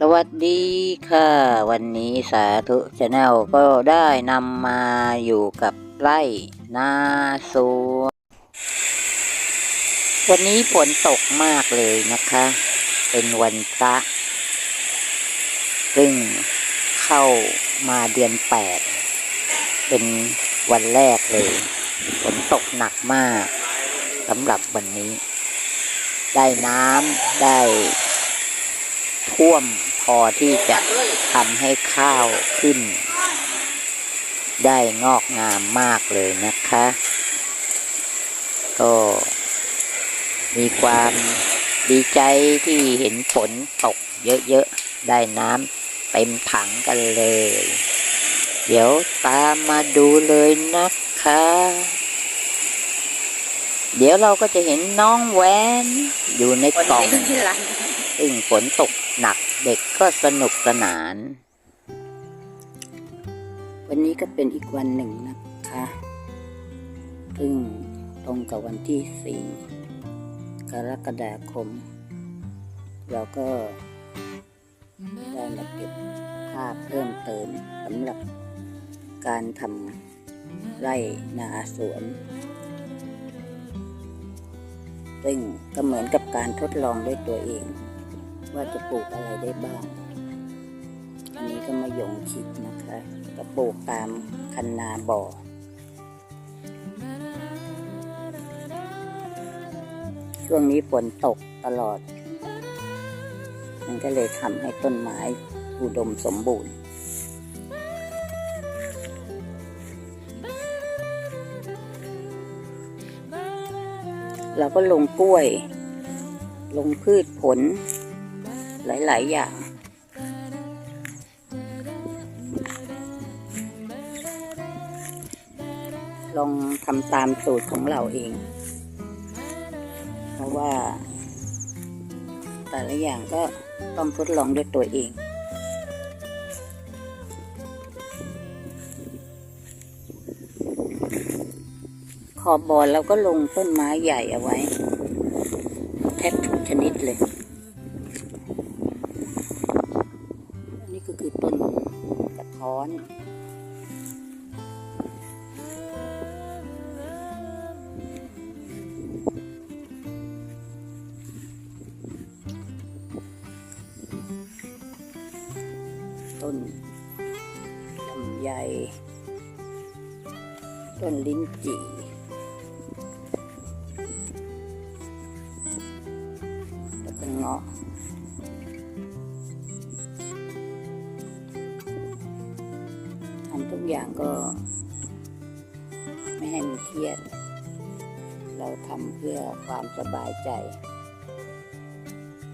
สวัสดีค่ะ วันนี้สาธุชาแนลก็ได้นำมาอยู่กับไร่นาสวนวันนี้ฝนตกมากเลยนะคะ เป็นวันพระซึ่งเข้ามาเดือนแปดเป็นวันแรกเลยฝนตกหนักมากสำหรับวันนี้ ได้น้ำได้ ท่วมพอที่จะทำให้ข้าวขึ้น ได้งอกงามมากเลยนะคะ ก็มีความดีใจที่เห็นฝนตกเยอะๆ ได้น้ำเต็มถังกันเลย เดี๋ยวตามมาดูเลยนะคะ เดี๋ยวเราก็จะเห็นน้องแวนอยู่ในกล่อง ซึ่งฝนตกหนักเด็กก็สนุกสนาน วันนี้ก็เป็นอีกวันหนึ่งนะคะซึ่งตรงกับวันที่สี่กรกฎาคม เราก็ได้มาเก็บภาพเพิ่มเติมสำหรับการทำไร่นาสวน ซึ่งก็เหมือนกับการทดลองด้วยตัวเอง ว่าจะปลูกอะไรได้บ้าง อันนี้ก็มายงชิดนะคะก็ปลูกตามคันนาบ่อช่วงนี้ฝนตกตลอด มันก็เลยทำให้ต้นไม้อุดมสมบูรณ์เราก็ลงกล้วย ลงพืชผล หลาย ๆ อย่าง ลองทำตามสูตรของเราเอง เพราะว่า แต่ละอย่างก็ต้องทดลองด้วยตัวเองขอบบอลเราก็ลงต้นไม้ใหญ่เอาไว้ แทบทุกชนิดเลย ท้อน ต้นลำไยต้นลิ้นจี่แล้วก็เงาะ ทุกอย่างก็ ไม่ให้มันเครียด เราทำเพื่อความสบายใจ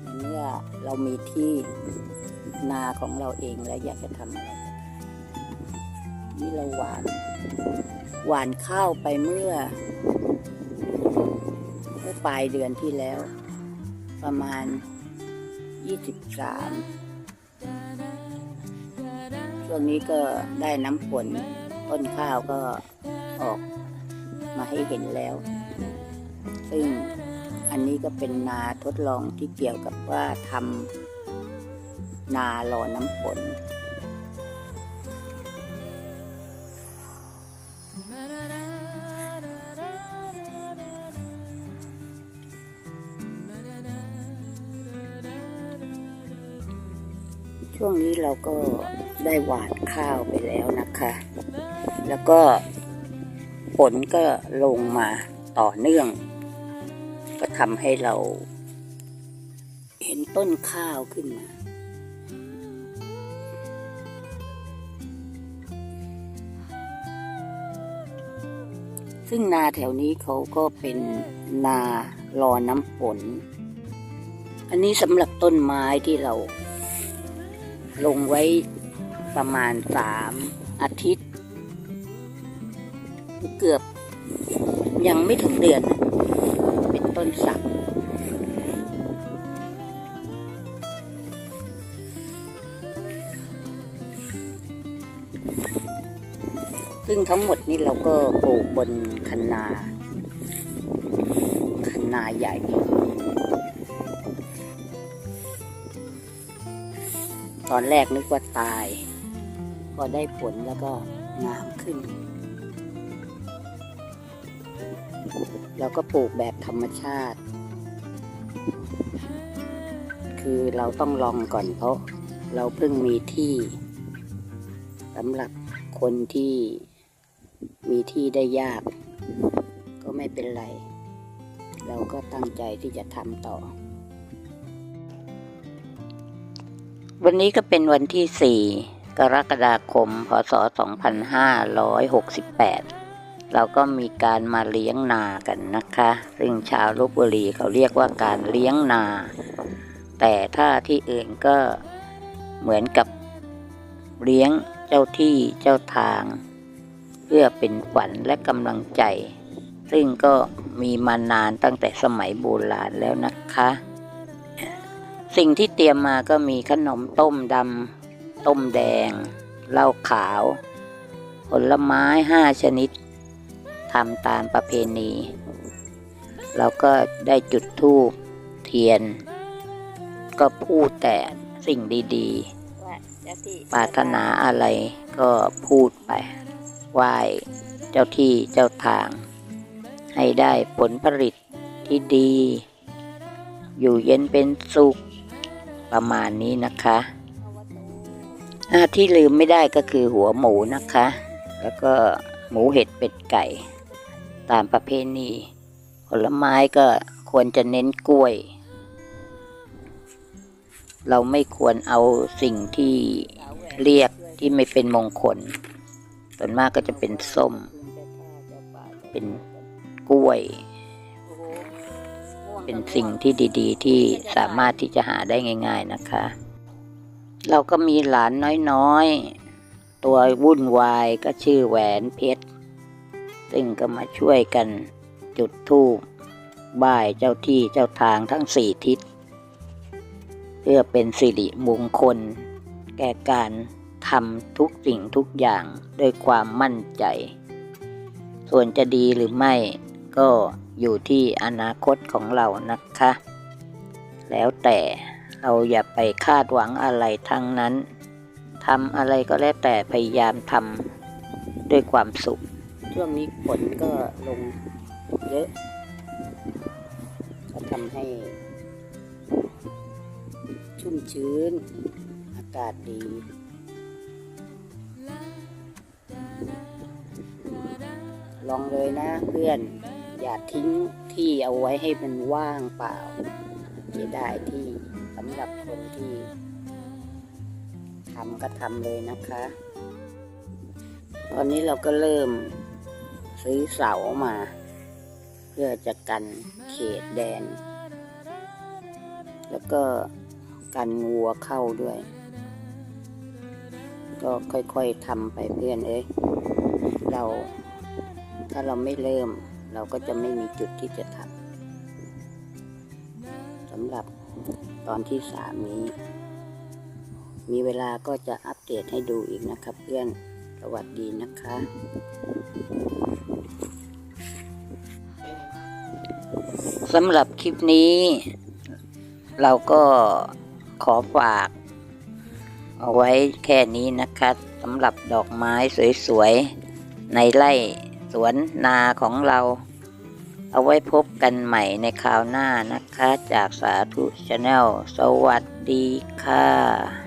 ในเมื่อเรามีที่นาของเราเองแล้วอยากจะทำอะไรนี่เราหวาน หวานข้าวไปเมื่อเมื่อปลายเดือนที่แล้ว ประมาณ 23 ช่วงนี้ก็ได้น้ำฝนต้นข้าวก็ออกมาให้เห็นแล้ว ซึ่งอันนี้ก็เป็นนาทดลองที่เกี่ยวกับว่าทำนารอน้ำฝน ช่วงนี้เราก็ได้หวานข้าวไปแล้วนะคะ แล้วก็ฝนก็ลงมาต่อเนื่อง ก็ทำให้เรา เห็นต้นข้าวขึ้นมาซึ่งนาแถวนี้เขาก็เป็นนารอน้ำฝน อันนี้สำหรับต้นไม้ที่เรา ลงไว้ประมาณสามอาทิตย์ เกือบยังไม่ถึงเดือน เป็นต้นสักซึ่งทั้งหมดนี้เราก็ปลูกบนคันนา คันนาใหญ่ ตอนแรกนึกว่าตายพอได้ผลแล้วก็งามขึ้น เราก็ปลูกแบบธรรมชาติ คือเราต้องลองก่อนเพราะเราเพิ่งมีที่สำหรับคนที่มีที่ได้ยาก ก็ไม่เป็นไร เราก็ตั้งใจที่จะทำต่อ วันนี้ก็เป็นวันที่ 4 กรกฎาคม พศ 2568 เราก็มีการมาเลี้ยงนากันนะคะ ซึ่งชาวลบบุรีเขาเรียกว่าการเลี้ยงนา แต่ถ้าที่อื่นก็เหมือนกับเลี้ยงเจ้าที่เจ้าทาง เพื่อเป็นขวัญและกำลังใจ ซึ่งก็มีมานานตั้งแต่สมัยโบราณแล้วนะคะ สิ่งที่เตรียมมาก็มีขนมต้มดำต้มแดงเหล้าขาว ผลไม้ห้าชนิดทำตามประเพณี เราก็ได้จุดธูปเทียน ก็พูดแต่สิ่งดีๆปรารถนาอะไรก็พูดไปไหว้เจ้าที่เจ้าทาง ให้ได้ผลผลิตที่ดี อยู่เย็นเป็นสุข ประมาณนี้นะคะที่ลืมไม่ได้ก็คือหัวหมูนะคะ แล้วก็หมูเห็ดเป็ดไก่ ตามประเพณีผลไม้ก็ควรจะเน้นกล้วย เราไม่ควรเอาสิ่งที่เรียกที่ไม่เป็นมงคลส่วนมากก็จะเป็นส้ม เป็นกล้วย เป็นสิ่งที่ดี ๆ ที่สามารถที่จะหาได้ง่าย ๆนะคะ เราก็มีหลานน้อยๆ ตัววุ่นวายก็ชื่อแหวนเพชร ซึ่งก็มาช่วยกันจุดธูปบ่ายเจ้าที่เจ้าทางทั้งสี่ทิศ เพื่อเป็นสิริมงคล แก่การทำทุกสิ่งทุกอย่างด้วยความมั่นใจ ส่วนจะดีหรือไม่ ก็อยู่ที่อนาคตของเรานะคะ แล้วแต่เราอย่าไปคาดหวังอะไรทั้งนั้นทำอะไรก็แล้วแต่พยายามทำด้วยความสุข ช่วงนี้ฝนก็ลงเยอะ ก็ทำให้ ชุ่มชื้น อากาศดีลองเลยนะเพื่อน อย่าทิ้งที่เอาไว้ให้มันว่างเปล่าจะได้ที่สำหรับคนที่ทำก็ทำเลยนะคะ ตอนนี้เราก็เริ่มซื้อเสามา เพื่อจะกันเขตแดน แล้วก็กันวัวเข้าด้วย ก็ค่อยๆทำไปเพื่อนเอ้ยเราถ้าเราไม่เริ่ม เราก็จะไม่มีจุดที่จะทำสำหรับตอนที่สามนี้ มีเวลาก็จะอัปเดตให้ดูอีกนะครับเพื่อนสวัสดีนะคะสำหรับคลิปนี้ เราก็ขอฝาก เอาไว้แค่นี้นะคะสำหรับดอกไม้สวยๆ ในไร่ สวนนาของเรา เอาไว้พบกันใหม่ในคราวหน้านะคะ จากสาธุชาแนลสวัสดีค่ะ